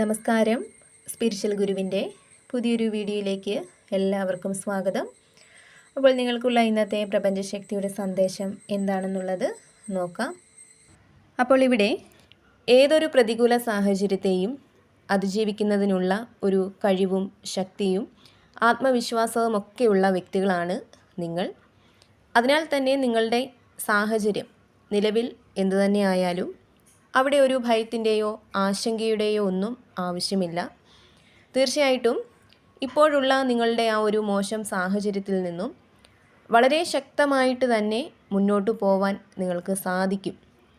നമസ്കാരം. സ്പിരിച്വൽ ഗുരുവിന്റെ പുതിയൊരു വീഡിയോയിലേക്ക് എല്ലാവർക്കും സ്വാഗതം. അപ്പോൾ നിങ്ങൾക്കുള്ള ഇന്നത്തെ പ്രപഞ്ചശക്തിയുടെ സന്ദേശം എന്താണെന്നുള്ളത് നോക്കാം. അപ്പോൾ ഇവിടെ ഏതൊരു പ്രതികൂല സാഹചര്യത്തെയും അതിജീവിക്കുന്നതിനുള്ള ഒരു കഴിവും ശക്തിയും ആത്മവിശ്വാസവും ഒക്കെയുള്ള വ്യക്തികളാണ് നിങ്ങൾ. അതിനാൽ തന്നെ നിങ്ങളുടെ സാഹചര്യം നിലവിൽ എന്തു തന്നെയായാലും അവിടെ ഒരു ഭയത്തിന്റെയോ ആശങ്കയുടെയോ ഒന്നും ആവശ്യമില്ല. തീർച്ചയായിട്ടും ഇപ്പോഴുള്ള നിങ്ങളുടെ ആ ഒരു മോശം സാഹചര്യത്തിൽ നിന്നും വളരെ ശക്തമായിട്ട് തന്നെ മുന്നോട്ട് പോവാൻ നിങ്ങൾക്ക് സാധിക്കും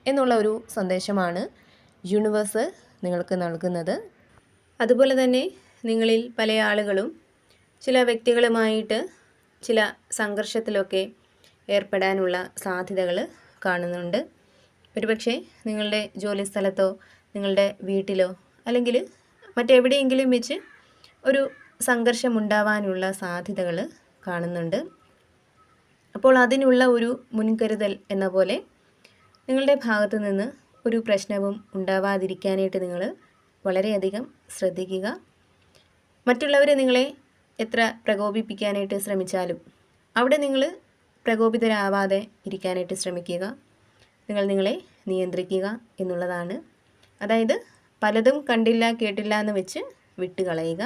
എന്നുള്ള ഒരു സന്ദേശമാണ് യൂണിവേഴ്സ് നിങ്ങൾക്ക് നൽകുന്നത്. അതുപോലെ തന്നെ നിങ്ങളിൽ പല ആളുകളും ചില വ്യക്തികളുമായിട്ട് ചില സംഘർഷത്തിലൊക്കെ ഏർപ്പെടാനുള്ള സാധ്യതകൾ കാണുന്നുണ്ട്. ഒരുപക്ഷെ നിങ്ങളുടെ ജോലി സ്ഥലത്തോ നിങ്ങളുടെ വീട്ടിലോ അല്ലെങ്കിൽ മറ്റെവിടെയെങ്കിലും വെച്ച് ഒരു സംഘർഷം ഉണ്ടാവാനുള്ള സാധ്യതകൾ കാണുന്നുണ്ട്. അപ്പോൾ അതിനുള്ള ഒരു മുൻകരുതൽ എന്ന പോലെ നിങ്ങളുടെ ഭാഗത്തു നിന്ന് ഒരു പ്രശ്നവും ഉണ്ടാവാതിരിക്കാനായിട്ട് നിങ്ങൾ വളരെയധികം ശ്രദ്ധിക്കുക. മറ്റുള്ളവരെ നിങ്ങളെ എത്ര പ്രകോപിപ്പിക്കാനായിട്ട് ശ്രമിച്ചാലും അവിടെ നിങ്ങൾ പ്രകോപിതരാവാതെ ഇരിക്കാനായിട്ട് ശ്രമിക്കുക. നിങ്ങൾ നിങ്ങളെ നിയന്ത്രിക്കുക എന്നുള്ളതാണ്. അതായത് പലതും കണ്ടില്ല കേട്ടില്ല എന്ന് വെച്ച് വിട്ടുകളയുക.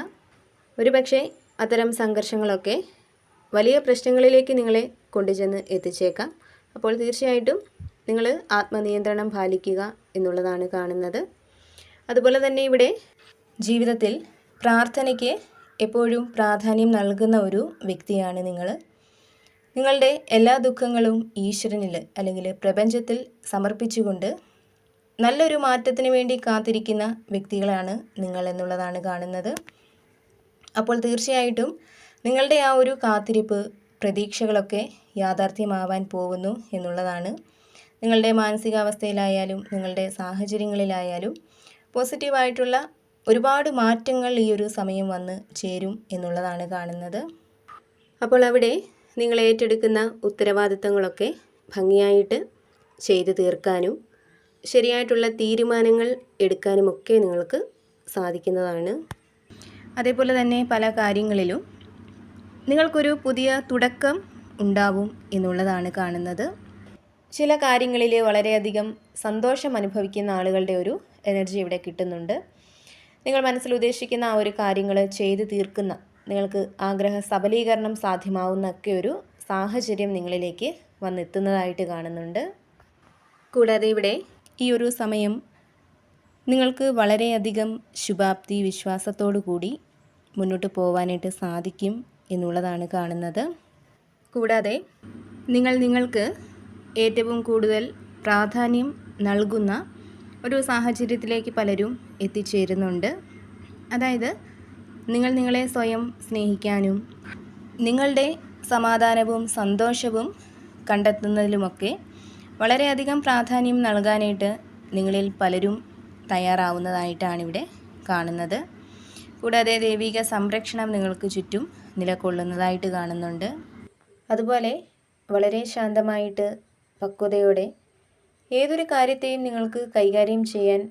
ഒരു പക്ഷേ അത്തരം സംഘർഷങ്ങളൊക്കെ വലിയ പ്രശ്നങ്ങളിലേക്ക് നിങ്ങളെ കൊണ്ടുചെന്ന് എത്തിച്ചേക്കാം. അപ്പോൾ തീർച്ചയായിട്ടും നിങ്ങൾ ആത്മനിയന്ത്രണം പാലിക്കുക എന്നുള്ളതാണ് കാണുന്നത്. അതുപോലെ തന്നെ ഇവിടെ ജീവിതത്തിൽ പ്രാർത്ഥനയ്ക്ക് എപ്പോഴും പ്രാധാന്യം നൽകുന്ന ഒരു വ്യക്തിയാണ് നിങ്ങൾ. നിങ്ങളുടെ എല്ലാ ദുഃഖങ്ങളും ഈശ്വരനിൽ അല്ലെങ്കിൽ പ്രപഞ്ചത്തിൽ സമർപ്പിച്ചുകൊണ്ട് നല്ലൊരു മാറ്റത്തിന് വേണ്ടി കാത്തിരിക്കുന്ന വ്യക്തികളാണ് നിങ്ങൾ എന്നുള്ളതാണ് കാണുന്നത്. അപ്പോൾ തീർച്ചയായിട്ടും നിങ്ങളുടെ ആ ഒരു കാത്തിരിപ്പ് പ്രതീക്ഷകളൊക്കെ യാഥാർത്ഥ്യമാവാൻ പോകുന്നു എന്നുള്ളതാണ്. നിങ്ങളുടെ മാനസികാവസ്ഥയിലായാലും നിങ്ങളുടെ സാഹചര്യങ്ങളിലായാലും പോസിറ്റീവായിട്ടുള്ള ഒരുപാട് മാറ്റങ്ങൾ ഈ ഒരു സമയം വന്ന് ചേരും എന്നുള്ളതാണ് കാണുന്നത്. അപ്പോൾ അവിടെ നിങ്ങൾ ഏറ്റെടുക്കുന്ന ഉത്തരവാദിത്തങ്ങളൊക്കെ ഭംഗിയായിട്ട് ചെയ്തു തീർക്കാനും ശരിയായിട്ടുള്ള തീരുമാനങ്ങൾ എടുക്കാനുമൊക്കെ നിങ്ങൾക്ക് സാധിക്കുന്നതാണ്. അതേപോലെ തന്നെ പല കാര്യങ്ങളിലും നിങ്ങൾക്കൊരു പുതിയ തുടക്കം ഉണ്ടാവും എന്നുള്ളതാണ് കാണുന്നത്. ചില കാര്യങ്ങളിൽ വളരെയധികം സന്തോഷം അനുഭവിക്കുന്ന ആളുകളുടെ ഒരു എനർജി ഇവിടെ കിട്ടുന്നുണ്ട്. നിങ്ങൾ മനസ്സിൽ ഉദ്ദേശിക്കുന്ന ആ ഒരു കാര്യങ്ങൾ ചെയ്തു തീർക്കുന്ന നിങ്ങൾക്ക് ആഗ്രഹ സബലീകരണം സാധ്യമാവുന്നൊക്കെ ഒരു സാഹചര്യം നിങ്ങളിലേക്ക് വന്നെത്തുന്നതായിട്ട് കാണുന്നുണ്ട്. കൂടാതെ ഇവിടെ ഈ ഒരു സമയം നിങ്ങൾക്ക് വളരെയധികം ശുഭാപ്തി വിശ്വാസത്തോടു കൂടി മുന്നോട്ട് പോവാനായിട്ട് സാധിക്കും എന്നുള്ളതാണ് കാണുന്നത്. കൂടാതെ നിങ്ങൾ നിങ്ങൾക്ക് ഏറ്റവും കൂടുതൽ പ്രാധാന്യം നൽകുന്ന ഒരു സാഹചര്യത്തിലേക്ക് പലരും എത്തിച്ചേരുന്നുണ്ട്. അതായത് നിങ്ങൾ നിങ്ങളെ സ്വയം സ്നേഹിക്കാനും നിങ്ങളുടെ സമാധാനവും സന്തോഷവും കണ്ടെത്തുന്നതിലുമൊക്കെ വളരെയധികം പ്രാധാന്യം നൽകാനായിട്ട് നിങ്ങളിൽ പലരും തയ്യാറാവുന്നതായിട്ടാണ് ഇവിടെ കാണുന്നത്. കൂടാതെ ദൈവിക സംരക്ഷണം നിങ്ങൾക്ക് ചുറ്റും നിലകൊള്ളുന്നതായിട്ട് കാണുന്നുണ്ട്. അതുപോലെ വളരെ ശാന്തമായിട്ട് പക്വതയോടെ ഏതൊരു കാര്യത്തെയും നിങ്ങൾക്ക് കൈകാര്യം ചെയ്യാൻ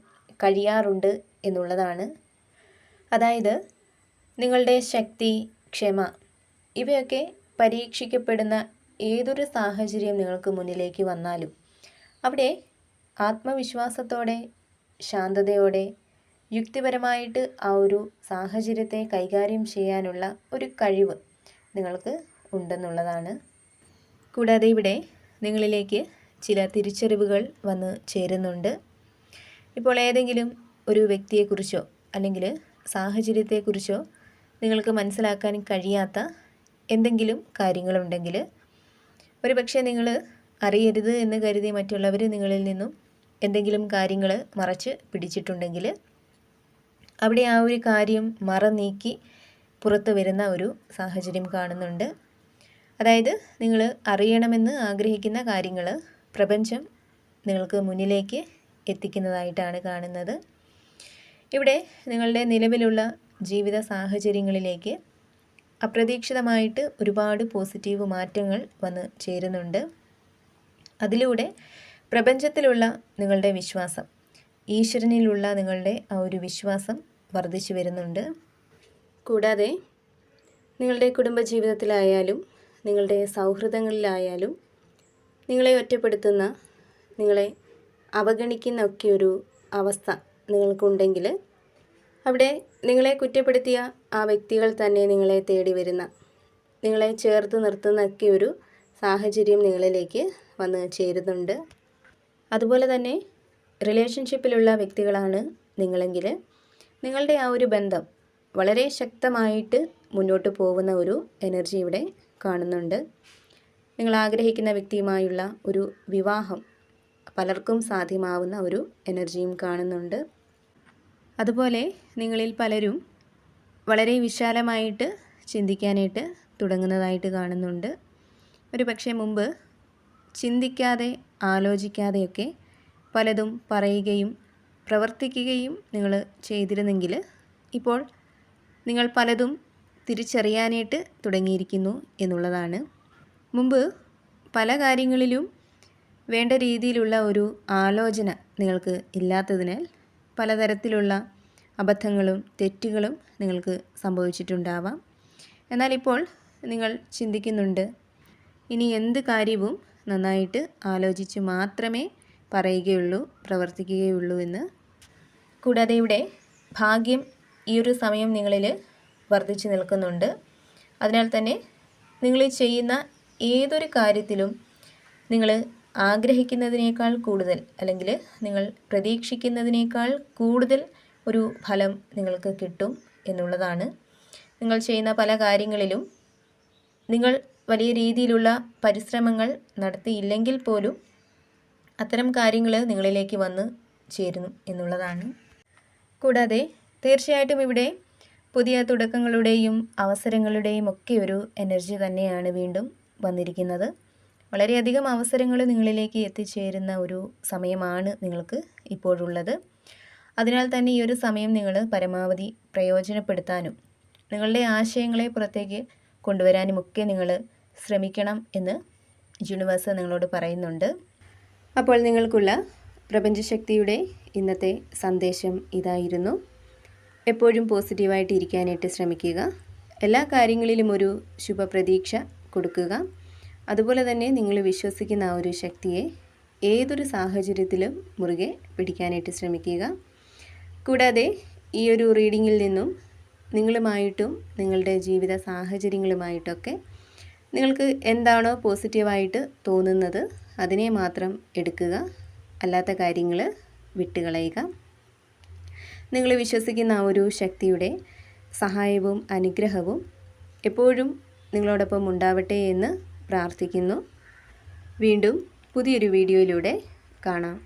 കഴിയാറുണ്ട് എന്നുള്ളതാണ്. അതായത് നിങ്ങളുടെ ശക്തി ക്ഷമ ഇവയൊക്കെ പരീക്ഷിക്കപ്പെടുന്ന ഏതൊരു സാഹചര്യം നിങ്ങൾക്ക് മുന്നിലേക്ക് വന്നാലും അവിടെ ആത്മവിശ്വാസത്തോടെ ശാന്തതയോടെ യുക്തിപരമായിട്ട് ആ ഒരു സാഹചര്യത്തെ കൈകാര്യം ചെയ്യാനുള്ള ഒരു കഴിവ് നിങ്ങൾക്ക് ഉണ്ടെന്നുള്ളതാണ്. കൂടാതെ ഇവിടെ നിങ്ങളിലേക്ക് ചില തിരിച്ചറിവുകൾ വന്ന് ചേരുന്നുണ്ട്. ഇപ്പോൾ ഏതെങ്കിലും ഒരു വ്യക്തിയെക്കുറിച്ചോ അല്ലെങ്കിൽ സാഹചര്യത്തെക്കുറിച്ചോ നിങ്ങൾക്ക് മനസ്സിലാക്കാൻ കഴിയാത്ത എന്തെങ്കിലും കാര്യങ്ങളുണ്ടെങ്കിൽ ഒരു പക്ഷേ നിങ്ങൾ അറിയരുത് എന്ന് കരുതി മറ്റുള്ളവർ നിങ്ങളിൽ നിന്നും എന്തെങ്കിലും കാര്യങ്ങൾ മറച്ച് പിടിച്ചിട്ടുണ്ടെങ്കിൽ അവിടെ ആ ഒരു കാര്യം മറ നീക്കി പുറത്തു വരുന്ന ഒരു സാഹചര്യം കാണുന്നുണ്ട്. അതായത് നിങ്ങൾ അറിയണമെന്ന് ആഗ്രഹിക്കുന്ന കാര്യങ്ങൾ പ്രപഞ്ചം നിങ്ങൾക്ക് മുന്നിലേക്ക് എത്തിക്കുന്നതായിട്ടാണ് കാണുന്നത്. ഇവിടെ നിങ്ങളുടെ നിലവിലുള്ള ജീവിത സാഹചര്യങ്ങളിലേക്ക് അപ്രതീക്ഷിതമായിട്ട് ഒരുപാട് പോസിറ്റീവ് മാറ്റങ്ങൾ വന്ന് ചേരുന്നുണ്ട്. അതിലൂടെ പ്രപഞ്ചത്തിലുള്ള നിങ്ങളുടെ വിശ്വാസം ഈശ്വരനിലുള്ള നിങ്ങളുടെ ആ ഒരു വിശ്വാസം വർദ്ധിച്ചു വരുന്നുണ്ട്. കൂടാതെ നിങ്ങളുടെ കുടുംബജീവിതത്തിലായാലും നിങ്ങളുടെ സൗഹൃദങ്ങളിലായാലും നിങ്ങളെ ഒറ്റപ്പെടുത്തുന്ന നിങ്ങളെ അവഗണിക്കുന്ന ഒക്കെ ഒരു അവസ്ഥ നിങ്ങൾക്കുണ്ടെങ്കിൽ അവിടെ നിങ്ങളെ കുറ്റപ്പെടുത്തിയ ആ വ്യക്തികൾ തന്നെ നിങ്ങളെ തേടി വരുന്ന നിങ്ങളെ ചേർത്ത് നിർത്തുന്നൊക്കെ ഒരു സാഹചര്യം നിങ്ങളിലേക്ക് വന്ന് ചേരുന്നുണ്ട്. അതുപോലെ തന്നെ റിലേഷൻഷിപ്പിലുള്ള വ്യക്തികളാണ് നിങ്ങളെങ്കിൽ നിങ്ങളുടെ ആ ഒരു ബന്ധം വളരെ ശക്തമായിട്ട് മുന്നോട്ട് പോകുന്ന ഒരു എനർജി ഇവിടെ കാണുന്നുണ്ട്. നിങ്ങൾ ആഗ്രഹിക്കുന്ന വ്യക്തിയുമായുള്ള ഒരു വിവാഹം പലർക്കും സാധ്യമാവുന്ന ഒരു എനർജിയും കാണുന്നുണ്ട്. അതുപോലെ നിങ്ങളിൽ പലരും വളരെ വിശാലമായിട്ട് ചിന്തിക്കാനായിട്ട് തുടങ്ങുന്നതായിട്ട് കാണുന്നുണ്ട്. ഒരു പക്ഷേ മുമ്പ് ചിന്തിക്കാതെ ആലോചിക്കാതെയൊക്കെ പലതും പറയുകയും പ്രവർത്തിക്കുകയും നിങ്ങൾ ചെയ്തിരുന്നെങ്കിൽ ഇപ്പോൾ നിങ്ങൾ പലതും തിരിച്ചറിയാനായിട്ട് തുടങ്ങിയിരിക്കുന്നു എന്നുള്ളതാണ്. മുമ്പ് പല കാര്യങ്ങളിലും വേണ്ട രീതിയിലുള്ള ഒരു ആലോചന നിങ്ങൾക്ക് ഇല്ലാത്തതിനാൽ പലതരത്തിലുള്ള അബദ്ധങ്ങളും തെറ്റുകളും നിങ്ങൾക്ക് സംഭവിച്ചിട്ടുണ്ടാവാം. എന്നാൽ ഇപ്പോൾ നിങ്ങൾ ചിന്തിക്കുന്നുണ്ട് ഇനി എന്ത് കാര്യവും നന്നായിട്ട് ആലോചിച്ച് മാത്രമേ പറയുകയുള്ളൂ പ്രവർത്തിക്കുകയുള്ളൂ എന്ന്. കൂടാതെ ഇവിടെ ഭാഗ്യം ഈ ഒരു സമയം നിങ്ങളിൽ വർദ്ധിച്ചു നിൽക്കുന്നുണ്ട്. അതിനാൽ തന്നെ നിങ്ങൾ ചെയ്യുന്ന ഏതൊരു കാര്യത്തിലും നിങ്ങൾ ആഗ്രഹിക്കുന്നതിനേക്കാൾ കൂടുതൽ അല്ലെങ്കിൽ നിങ്ങൾ പ്രതീക്ഷിക്കുന്നതിനേക്കാൾ കൂടുതൽ ഒരു ഫലം നിങ്ങൾക്ക് കിട്ടും എന്നുള്ളതാണ്. നിങ്ങൾ ചെയ്യുന്ന പല കാര്യങ്ങളിലും നിങ്ങൾ വലിയ രീതിയിലുള്ള പരിശ്രമങ്ങൾ നടത്തിയില്ലെങ്കിൽ പോലും അത്തരം കാര്യങ്ങൾ നിങ്ങളിലേക്ക് വന്ന് ചേരുന്നു എന്നുള്ളതാണ്. കൂടാതെ തീർച്ചയായിട്ടും ഇവിടെ പുതിയ തുടക്കങ്ങളുടെയും അവസരങ്ങളുടെയും ഒക്കെ ഒരു എനർജി തന്നെയാണ് വീണ്ടും വന്നിരിക്കുന്നത്. വളരെയധികം അവസരങ്ങൾ നിങ്ങളിലേക്ക് എത്തിച്ചേരുന്ന ഒരു സമയമാണ് നിങ്ങൾക്ക് ഇപ്പോഴുള്ളത്. അതിനാൽ തന്നെ ഈ ഒരു സമയം നിങ്ങൾ പരമാവധി പ്രയോജനപ്പെടുത്താനും നിങ്ങളുടെ ആശയങ്ങളെ പുറത്തേക്ക് കൊണ്ടുവരാനും ഒക്കെ നിങ്ങൾ ശ്രമിക്കണം എന്ന് യൂണിവേഴ്സ് നിങ്ങളോട് പറയുന്നുണ്ട്. അപ്പോൾ നിങ്ങൾക്കുള്ള പ്രപഞ്ചശക്തിയുടെ ഇന്നത്തെ സന്ദേശം ഇതായിരുന്നു. എപ്പോഴും പോസിറ്റീവായിട്ട് ഇരിക്കാനായിട്ട് ശ്രമിക്കുക. എല്ലാ കാര്യങ്ങളിലും ഒരു ശുഭപ്രതീക്ഷ കൊടുക്കുക. അതുപോലെ തന്നെ നിങ്ങൾ വിശ്വസിക്കുന്ന ആ ഒരു ശക്തിയെ ഏതൊരു സാഹചര്യത്തിലും മുറുകെ പിടിക്കാനായിട്ട് ശ്രമിക്കുക. കൂടാതെ ഈ ഒരു റീഡിങ്ങിൽ നിന്നും നിങ്ങളുമായിട്ടും നിങ്ങളുടെ ജീവിത സാഹചര്യങ്ങളുമായിട്ടൊക്കെ നിങ്ങൾക്ക് എന്താണോ പോസിറ്റീവായിട്ട് തോന്നുന്നത് അതിനെ മാത്രം എടുക്കുക അല്ലാത്ത കാര്യങ്ങൾ വിട്ടുകളയുക. നിങ്ങൾ വിശ്വസിക്കുന്ന ആ ഒരു ശക്തിയുടെ സഹായവും അനുഗ്രഹവും എപ്പോഴും നിങ്ങളോടൊപ്പം ഉണ്ടാവട്ടെ എന്ന് പ്രാർത്ഥിക്കുന്നു. വീണ്ടും പുതിയൊരു വീഡിയോയിലൂടെ കാണാം.